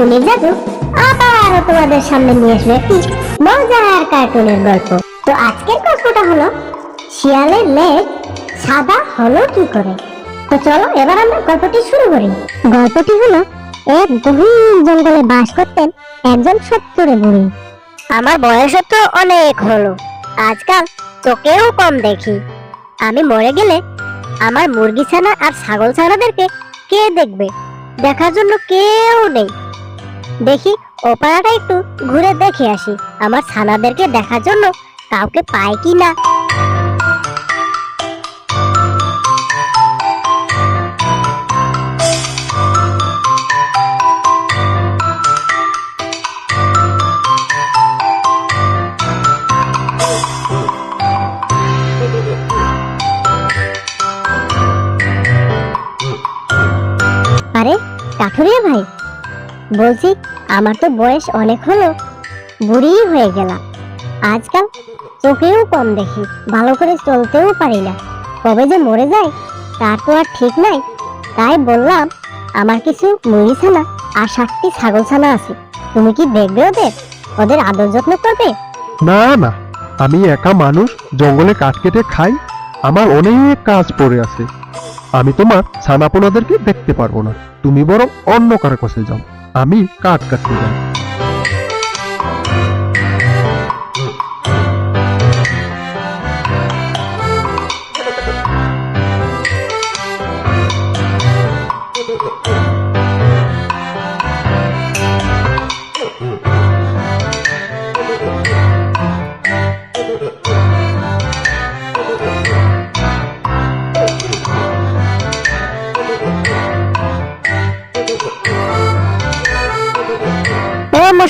টুনির জাদু আবারও তোমাদের সামনে নিয়ে আসবে একটি মজার কার্টুনের গল্প। তো আজকের গল্পটা হলো শিয়ালের লেজ সাদা হলো কি করে? তো চলো এবার আমরা গল্পটি শুরু করি। গল্পটি হলো, এক গভীর জঙ্গলে বাস করতেন একজন সত্তরে বুড়ি। আমার বয়স তো অনেক হলো, আজকাল চোখেও কম দেখি। আমি মরে গেলে আমার মুরগি ছানা আর ছাগল ছানাদেরকে কে দেখবে? দেখার জন্য কেউ নেই। দেখি ও পাড়াটা একটু ঘুরে দেখে আসি। আমার ছানাদেরকে দেখার জন্য কাউকে পাই কি না। আরে, কাঠুরিয়া ভাই, বলছি আমার তো বয়স অনেক হলো বুড়ি হয়ে গেলাম। আজকাল চোখেও কম দেখি, ভালো করে চলতেও পারি না। কবে যে মরে যায় তার তো আর ঠিক নাই। তাই বললাম, আমার কিছু মুরগি ছানা আর সাতটি ছাগল ছানা আছে। তুমি কি দেখবে ওদের? ওদের আদর যত্ন করবে? না না, আমি একা মানুষ, জঙ্গলে কাঠ কেটে খাই, আমার অনেক কাজ পড়ে আছে। আমি তোমার ছানাপোনাদেরকে দেখতে পারব না, তুমি বরং অন্য কারও কাছে যাও। আমি কাঠ কাটতে যাই ও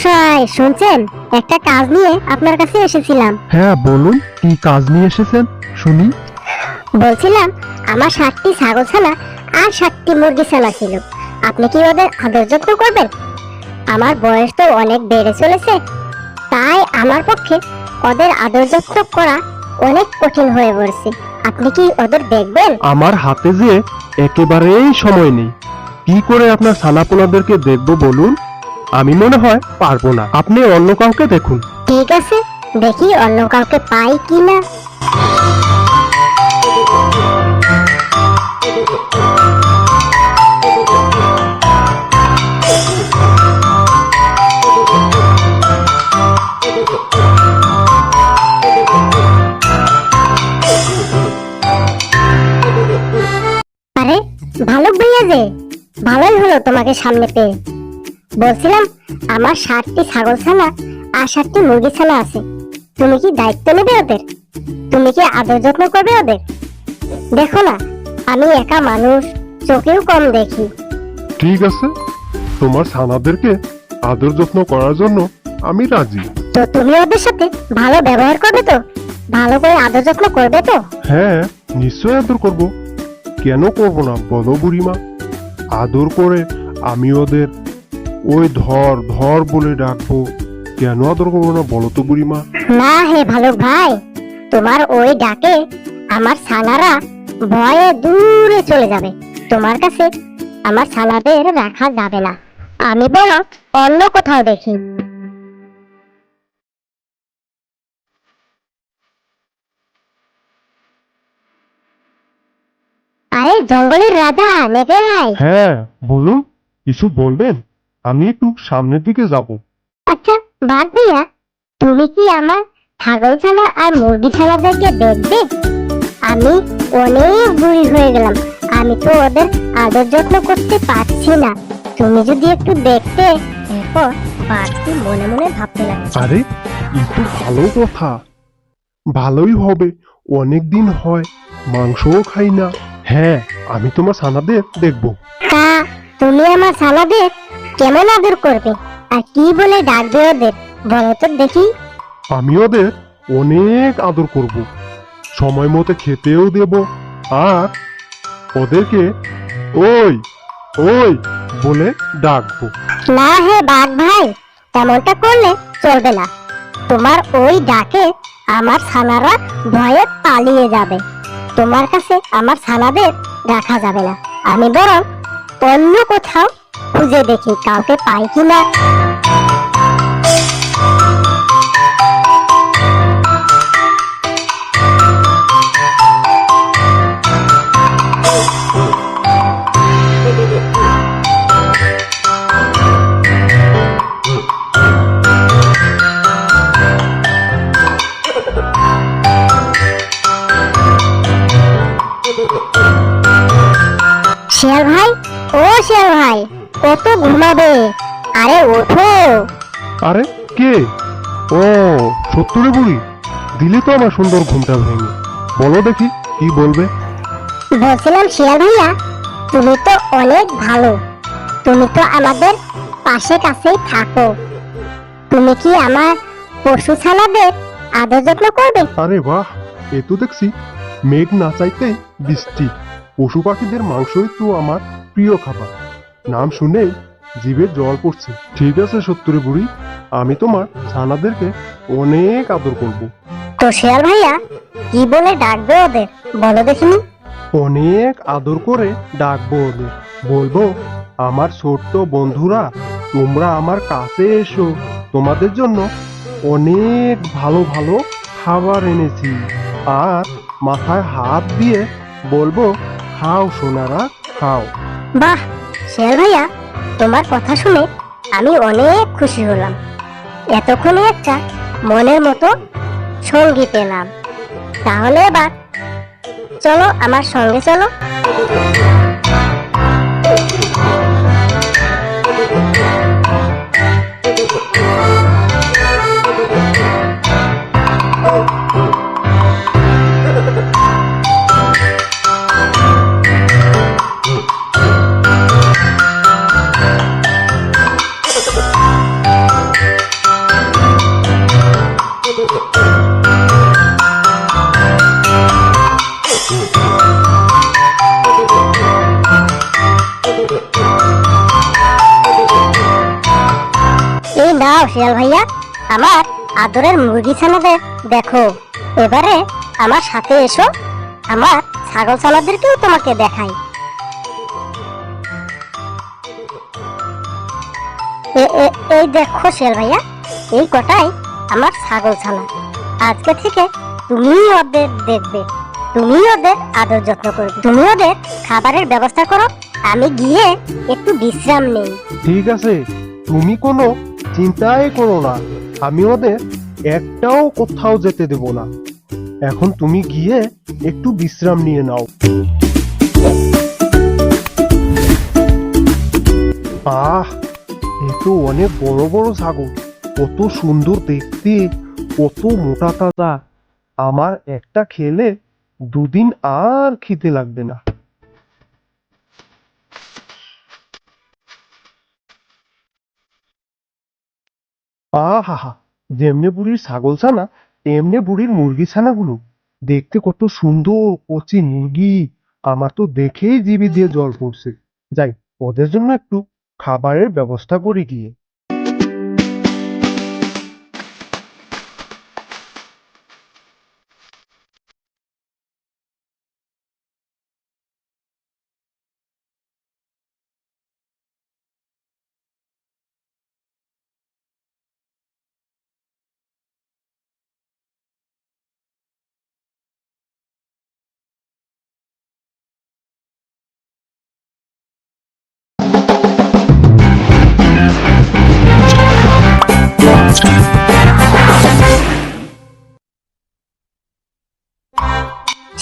মশাই শুনছেন? একটা কাজ নিয়ে আপনার কাছে এসেছিলাম। হ্যাঁ বলুন কি কাজ নিয়ে এসেছেন? শুনি। বলছিলাম আমার ষাটটি ছাগল ছানা আর ষাটটি মুরগি ছানা ছিল। আপনি কি ওদের আদর যত্ন করবেন? আমার বয়স তো অনেক বেড়ে চলেছে তাই আমার পক্ষে ওদের আদর যত্ন করা অনেক কঠিন হয়ে পড়ছে। আপনি কি ওদের দেখবেন? আমার হাতে যে একেবারেই সময় নেই। কি করে আপনার ছানাপোনাদেরকে দেখব বলুন? আমি মনে হয় পারব না। আপনি অন্য কাউকে দেখুন। ঠিক আছে, দেখি অন্য কাউকে পাই কি না আরে, ভালুক ভাইয়া যে, ভালোই হলো তোমাকে সামনে পেয়ে। বলছিলাম আমার ষাটটি ছাগল ছানা আর ষাটটি মুরগি ছানা আছে। তুমি কি দায়িত্ব নেবে ওদের? তুমি কি আদর যত্ন করবে ওদের? দেখো না আমি একা মানুষ চোখেও কম দেখি। ঠিক আছে তোমার ছানাদেরকে আদর যত্ন করার জন্য আমি রাজি। তো তুমি ওদের সাথে ভালো ব্যবহার করবে তো? ভালো করে আদর যত্ন করবে তো? হ্যাঁ নিশ্চয় আদর করব। কেন করব না বলো বুড়িমা? আদর করে আমি ওদের ওই ধর ধর বলে ডাকবো। কেন আদর করব না বলো তো বুড়িমা? না হে ভালো ভাই তোমার ওই ডাকে আমার ছানারা ভয়ে দূরে চলে যাবে। তোমার কাছে আমার ছানাদের রাখা যাবে না। আমি বরং অন্য কোথাও দেখি। আরে জঙ্গলের রাজা নেবে ভাই। হ্যাঁ বলুন কিছু বলবেন? আমি একটু সামনের দিকে যাব। আচ্ছা বাদ দিয়া তুমি কি আমার ছাগল ছানা আর মুরগি ছানাদেরকে দেখবে? আমি অনেক বুড়ি হয়ে গেলাম। আমি তো ওদের আদর যত্ন করতে পারছি না। তুমি যদি একটু দেখতে এরপর বাড়তি মনে মনে ভাবতে লাগে আরে একটু ভালো কথা। ভালোই হবে অনেক দিন হয় মাংসও খাই না। হ্যাঁ আমি তোমার ছানাদের দেখব। তা তুমি আমার ছানাদের কেমন আদর করবে? আর কি বলে ডাকবে ওদের? বলো তো দেখি। আমি ওদের অনেক আদর করব। সময় মতো খেতেও দেব। আর ওদেরকে ওই ওই বলে ডাকবো। না হে বাঘ ভাই তেমনটা করলে চলবে না। তোমার ওই ডাকে আমার ছানারা ভয়ে পালিয়ে যাবে। তোমার কাছে আমার ছানাদের রাখা যাবে না। আমি বরং অন্য কোথাও খুঁজে দেখি কাউকে পাই কিনা শিয়াল ভাই ও শিয়াল ভাই কত ঘুমাবে। আরে ওঠো। আরে কে? ও সত্তরে বুড়ি। দিলে তো আমার সুন্দর ঘুমটা ভেঙে। বলো দেখি কি বলবে? বলছিলাম শিয়াল ভাইয়া তুমি তো অনেক ভালো। তুমি তো আমাদের পাশে কাছেই থাকো। তুমি কি আমার পশু ছানাদের আদর যত্ন করবে? আরে বাহ এ তো দেখছি মেঘ না চাইতে বৃষ্টি। পশু পাখিদের মাংসই তো আমার প্রিয় খাবার। নাম শুনেই জিভে জল পড়ছে। ঠিক আছে সত্তরে বুড়ি আমি তোমার ছানাদেরকে অনেক আদর করব। তো শিয়াল ভাইয়া কি বলে ডাকবে ওদের? বলো দেখিনি। অনেক আদর করে ডাকবো ওদের। বলব আমার ছোট্ট বন্ধুরা তোমরা আমার কাছে এসো। তোমাদের জন্য অনেক ভালো ভালো খাবার এনেছি। আর মাথায় হাত দিয়ে বলব খাও সোনারা খাও। বাহ শিয়াল ভাইয়া, তোমার কথা শুনে আমি অনেক খুশি হলাম। এতক্ষণে একটা মনের মতো সঙ্গী পেলাম তাহলে এবার চলো আমার সঙ্গে চলো। শিয়াল ভাইয়া, আমার আদরের মুরগি ছানাদের দেখো। এবারে আমার সাথে এসো, আমার ছাগল ছানাদেরকেও তোমাকে দেখাই। এই দেখো শিয়াল ভাইয়া, এই কটাই আমার ছাগল ছানা। আজকে থেকে তুমি ওদের দেখবে তুমি ওদের আদর যত্ন করবে। তুমি ওদের খাবারের ব্যবস্থা করো, আমি গিয়ে একটু বিশ্রাম নেই। ঠিক আছে, তুমি কোনো চিন্তাই করো না। আমি ওদের একটাও কোথাও যেতে দেব না। এখন তুমি গিয়ে একটু বিশ্রাম নিয়ে নাও। আহ, এ তো অনেক বড় বড় ছাগল কত সুন্দর দেখতে, কত মোটা তাজা। আমার একটা খেলে দুদিন আর খেতে লাগবে না। আহা যেমনে বুড়ির ছাগল ছানা, তেমনে বুড়ির মুরগি ছানাগুলো। দেখতে কত সুন্দর, কচি মুরগি। আমার তো দেখেই জিভে দিয়ে জল পড়ছে। যাই, ওদের জন্য একটু খাবারের ব্যবস্থা করে গিয়ে।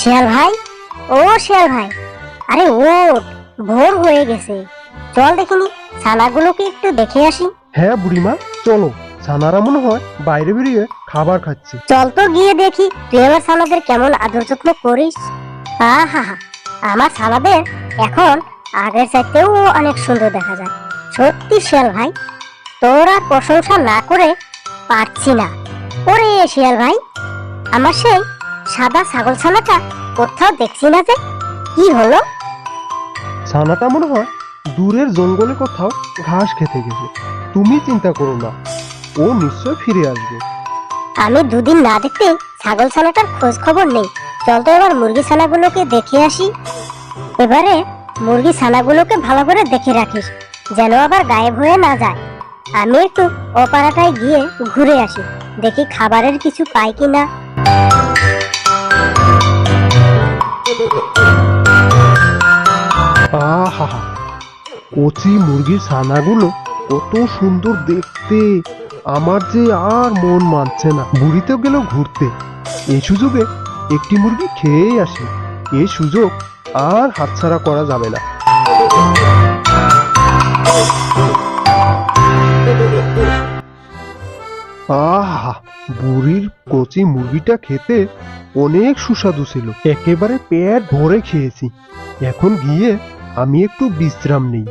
শিয়াল ভাই? ও শিয়াল ভাই। আরে ওঠ ভোর হয়ে গেছে। চল দেখিনি ছানাগুলোকে একটু দেখে আসি। হ্যাঁ বুড়িমা চলো। ছানারা মনে হয় বাইরে বেরিয়ে খাবার খাচ্ছে। চল তো গিয়ে দেখি তুই আমার ছানাদের কেমন আদর যত্ন করিস? আহা হা আমার ছানাদের এখন আগের চাইতেও অনেক সুন্দর দেখা যায়। সত্যি শিয়াল ভাই তোরা প্রশংসা না করে পারছি না। ওরে শিয়াল ভাই আমার সেই সাদা ছাগল ছানাটা কোথাও দেখছি না যে কি হলো? ছানাটা মনে হয় দূরের জঙ্গলে কোথাও ঘাস খেতে গেছে। তুমি চিন্তা করো না ও নিশ্চয় ফিরে আসবে। আমি দুদিন না দেখতে ছাগল ছানাটার খোঁজ খবর নেই। চল তো এবার মুরগি ছানাগুলোকে দেখে আসি। এবারে মুরগি ছানাগুলোকে ভালো করে দেখে রাখিস যেন আবার গায়েব হয়ে না যায়। আমি একটু অপারাটায় গিয়ে ঘুরে আসি। দেখি খাবারের কিছু পাই কিনা। আহা, কচি মুরগির ছানাগুলো কত সুন্দর দেখতে। আমার যে আর মন মানছে না বুড়িতেও গেল ঘুরতে। এই সুযোগে একটি মুরগি খেয়েই আসি। এই সুযোগ আর হাতছাড়া করা যাবে না। আহা, বুড়ির কচি মুরগিটা খেতে অনেক সুস্বাদু ছিল। একেবারে পেট ভরে খেয়েছি। এখন গিয়ে আমি একটু বিশ্রাম নেই।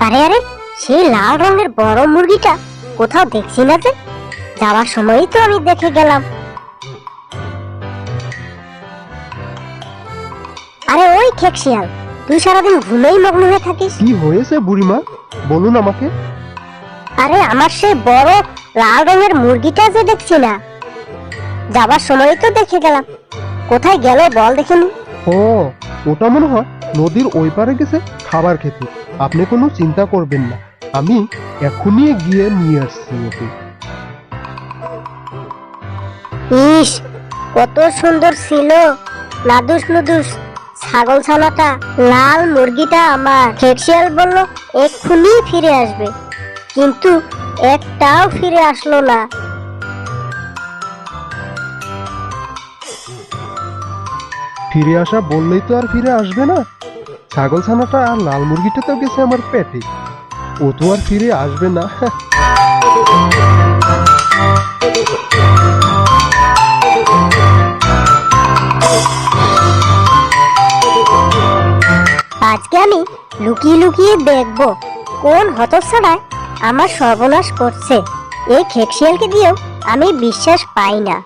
আরে আরে সেই লাল রঙের বড় মুরগিটা কোথাও দেখছি না যে? যাওয়ার সময়ই তো আমি দেখে গেলাম। আরে ওই খেক শিয়াল তুই সারাদিন ঘুমেই মগ্ন হয়ে থাকিস। কি হয়েছে বুড়িমা? বলুন আমাকে। আরে আমার সেই বড় লাল রঙের মুরগিটা যে দেখছি না। যাবার সময়ই তো দেখে গেলাম। কোথায় গেল বল দেখিনি ও ওটা মনে হয় নদীর ওই পারে গেছে খাবার খেতে। আপনি কোনো চিন্তা করবেন না। আমি এখনই গিয়ে নিয়ে আসছি ওকে। ইস কত সুন্দর ছিল। নাদুস নুদুস ছাগল ছানাটা লাল মুরগিটা আমার। খেকশিয়াল বলল এক্ষুনি ফিরে আসবে। কিন্তু একটাও ফিরে আসলো না। ফিরে আসা বললেই তো আর ফিরে আসবে না। ছাগল ছানাটা আর লাল মুরগিটা তো গেছে আমার পেটে। ও তো আর ফিরে আসবে না। আজকে আমি লুকিয়ে লুকিয়ে দেখব কোন হতছাড়ায় আমার সর্বনাশ করছে। এই খেকশিয়ালকে দিয়েও আমি বিশ্বাস পাই না।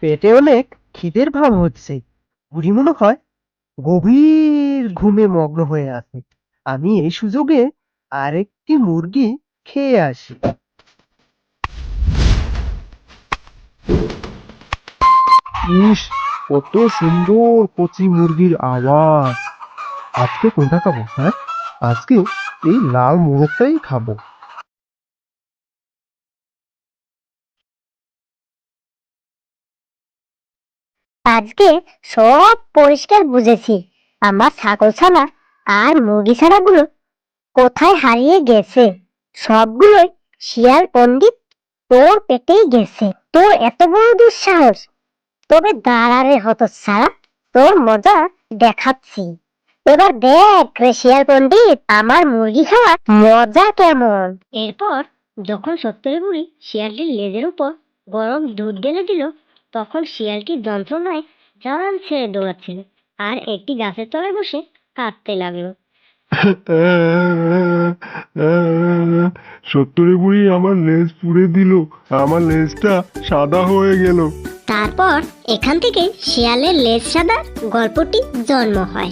পেটে অনেক খিদের ভাব হচ্ছে। বুড়ি মনে হয় গভীর ঘুমে মগ্ন হয়ে আছে। আমি এই সুযোগে আরেকটি মুরগি খেয়ে আসি। ইস, কত সুন্দর কচি মুরগির আওয়াজ। আজকে কোনটা খাব হ্যাঁ? আজকে এই লাল মোরগটাই খাব। আজকে সব পরিষ্কার বুঝেছি। আমার ছাগল ছানা আর মুরগি ছানাগুলো কোথায় হারিয়ে গেছে? সবগুলোই শিয়াল পণ্ডিত তোর পেটেই গেছে। তোর এত বড় দুঃসাহস। তবে দাঁড়ারে হতো ছাড়া তোর মজা দেখাচ্ছি। এবার দেখ রে শিয়াল পণ্ডিত, আমার মুরগি খাওয়ার মজা কেমন? এরপর যখন সত্তরে বুড়ি শিয়ালটির লেজের উপর গরম দুধ ঢেলে দিল তখন শিয়ালটি যন্ত্রণায় জান ছেড়ে দৌড়াচ্ছিল। আর একটি গাছের তলায় বসে কাঁদতে লাগল। সত্তরে বুড়ি আমার লেজ পুড়ে দিল আমার লেজটা সাদা হয়ে গেল। তারপর এখান থেকে শিয়ালের লেজ সাদা গল্পটি জন্ম হয়।